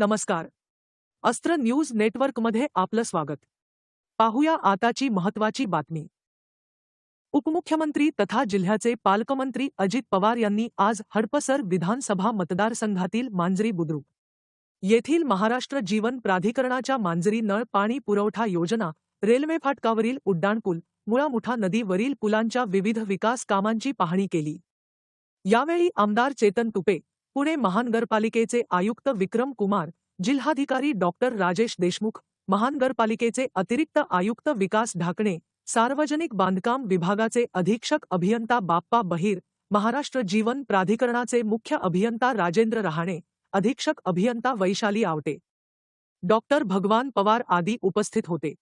नमस्कार. अस्त्र न्यूज नेटवर्कमध्ये आपलं स्वागत. पाहूया आताची महत्वाची बातमी. उपमुख्यमंत्री तथा जिल्ह्याचे पालकमंत्री अजित पवार यांनी आज हडपसर विधानसभा मतदारसंघातील मांजरी बुद्रुक. येथील महाराष्ट्र जीवन प्राधिकरणाच्या मांजरी नळ पाणी पुरवठा योजना रेल्वे फाटकावरील उड्डाणपूल मुळामुठा नदीवरील पुलांच्या विविध विकास कामांची पाहणी केली. यावेळी आमदार चेतन तुपे पुणे महानगरपालिकेचे आयुक्त विक्रम कुमार जिल्हाधिकारी डॉक्टर राजेश देशमुख महानगरपालिकेचे अतिरिक्त आयुक्त विकास ढाकणे सार्वजनिक बांधकाम विभागाचे अधीक्षक अभियंता बाप्पा बहिर महाराष्ट्र जीवन प्राधिकरणाचे मुख्य अभियंता राजेंद्र रहाणे अधीक्षक अभियंता वैशाली आवटे. डॉक्टर भगवान पवार आदी उपस्थित होते.